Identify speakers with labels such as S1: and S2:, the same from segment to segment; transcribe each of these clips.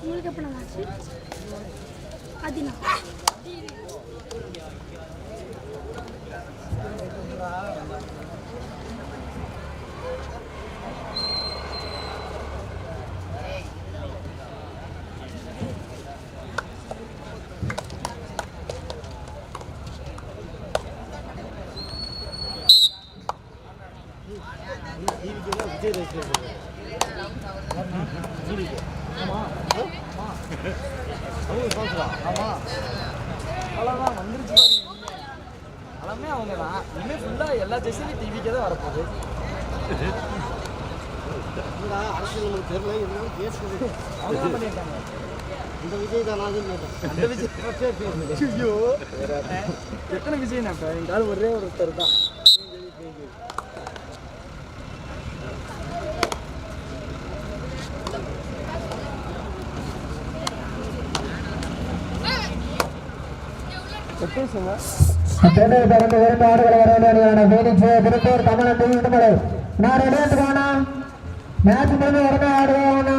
S1: உங்களுக்கு எப்போ
S2: நான்
S3: ஆச்சு அவ்வளோதான் வந்துருச்சு எல்லாமே அவங்க தான் இனிமேல் ஃபுல்லாக எல்லா ஜெஸ்டிலையும் டிவிக்கே தான் வரப்போகுது
S2: அரசியல் நமக்கு தெரியல இருந்தாலும் பேசுறது
S3: அவங்க பண்ணியிருக்காங்க
S2: இந்த விஜய் தான்.
S3: அந்த விஜய் ஐயோ. எத்தனை விஜய் நான் இப்போ? எங்கள் ஆள் ஒரே ஒருத்தர் தான்.
S4: சென்னை தொடர்ந்து இரண்டு ஆடுகளை வரவேண்டியான வேடிச்சு திருப்பூர் நான் ரெடி எடுத்துக்கோண்ணா மேட்ச் முடிஞ்சு உடனே ஆடுவோண்ணா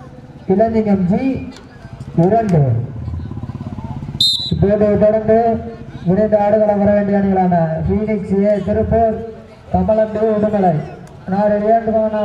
S4: கேஸ் ஐந்து ஜி இரண்டு இப்போது தொடர்ந்து இணைந்து ஆடுகளம் வர வேண்டிய அணிகளான ஃபீனிக்ஸ் ஏ திருப்பூர் கமலண்டு உடுமலை. நான் இரண்டு எடுத்துக்கோண்ணா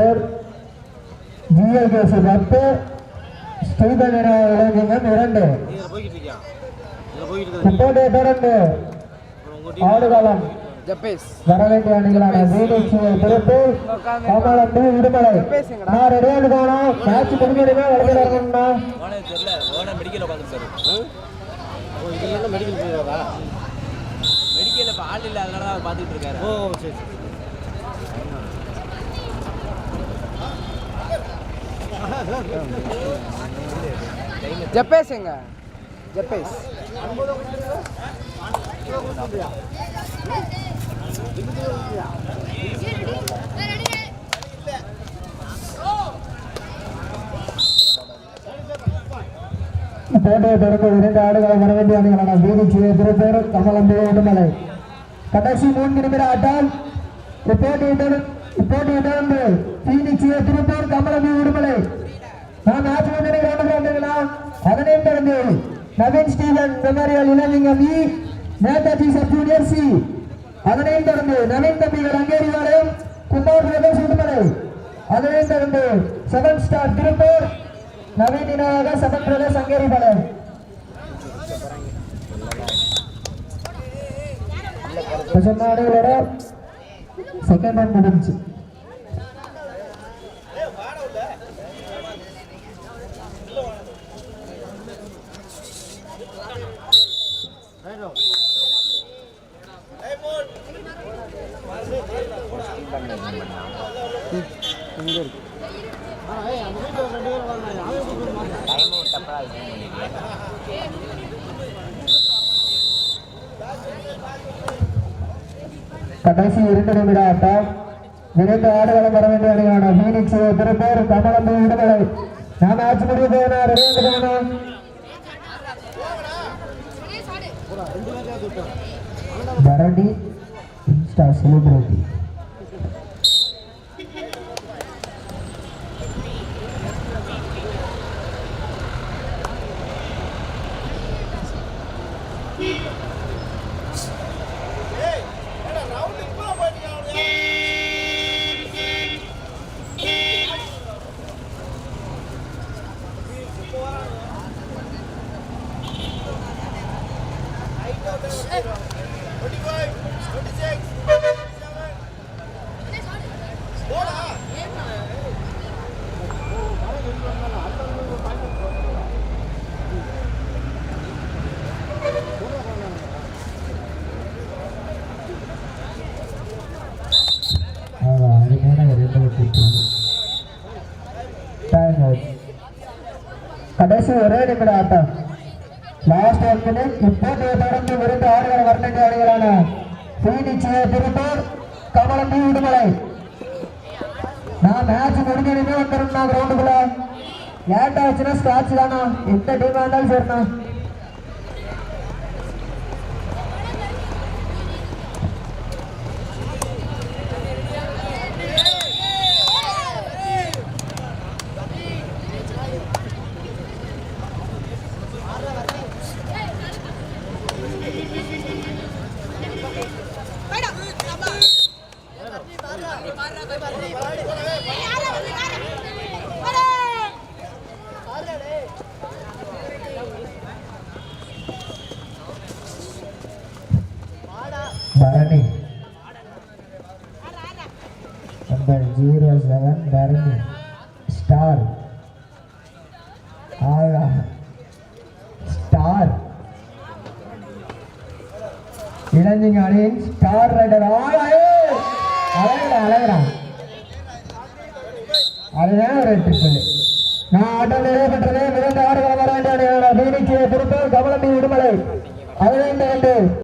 S4: ஆட்டம் ஸ்கோர் ஜிஎல் பத்து ஸ்ரீதன் இளஞ்சிங்கம் இரண்டு. இப்போதைய தொடர்ந்து வர வேண்டிய அணிகளான விடுமலை நான் ரெடி எடுக்கணும் மேட்ச் முடிஞ்சிருமே வளர்ந்து வரணும்னா
S5: தெரியல மெடிக்கல் உட்காந்துருக்காரு
S2: மெடிக்கல்
S5: மெடிக்கல் இப்போ ஆள் இல்லை அதனால தான் பார்த்துட்டு இருக்காரு
S2: ஓ சரி சரி.
S3: ஜப்பேஸ் எங்க ஜப்பேஸ்.
S4: போட்டியை தொடர்ந்து இரண்டு ஆடுகளை வரவேண்டிய அணிகளான வீரட்சி திருப்பூர் கமலம் டு கடைசி மூன்று நிமிட ஆட்டம். இப்போட்டியை தொடர்ந்து இப்போட்டியை தொடர்ந்து பீனிக்ஸ் திருப்பூர் கமலமி உடுமலை. விடுமலை நான் மேட்ச் முன்னணி கவனிக்கிறீங்களா அதனையும் தொடர்ந்து நவீன் ஸ்டீவன் மெமோரியல் இளலிங்கம் இ நேதாஜி சப் ஜூனியர் சி. அதனையும் தொடர்ந்து நவீன் தம்பிகள் அங்கேரிவாளையம் குமார் பிரதர்ஸ் உடுமலை. அதனையும் தொடர்ந்து seven star Tiruppur Naveen இனாக seven brothers Angeri Palayam second run முடிஞ்சு கடைசி இரண்டு நிமிட ஆட்டம் விரைந்து ஆடுகளம் வர வேண்டிய அணியான பீனிக்ஸ் திருப்பூர் கமலம் விடுதலை. நாம் ஆட்சி முடிவு போயினார் போகணும் பரணி இன்ஸ்டா செலிபிரிட்டி அருமையான இரண்டு விக்கெட் டைம் அவுட் கடைசி ஒரே நிமிட ஆட்டம் லாஸ்ட் ஒன் மினிட் இப்போதைய தொடர்ந்து அணிகளான திருப்பூர் விடுமலை நான் மேட்ச் முடிஞ்சதுமே வந்துடும் நான் கிரவுண்டுக்குள்ள லேட் ஆச்சுன்னா ஸ்கிராட்ச் தானா எந்த டீமா இருந்தாலும் சரிண்ணா பரணி நம்பர் ஜீரோ பாருங்க ஸ்டார் ஆழா ஸ்டார் இளைஞங்க அணியின் ஸ்டார் ரைடர் ஆளாயே அழகிறா அழகிறா அதுதான் ஒரு ட்ரிப்பிள் நான் ஆட்டம் நிறைவேற்றது மிகுந்த ஆடுகளம் வர வேண்டிய பீனிக்கு திருப்பூர் கமலமி விடுமலை. பதினைந்து ரெண்டு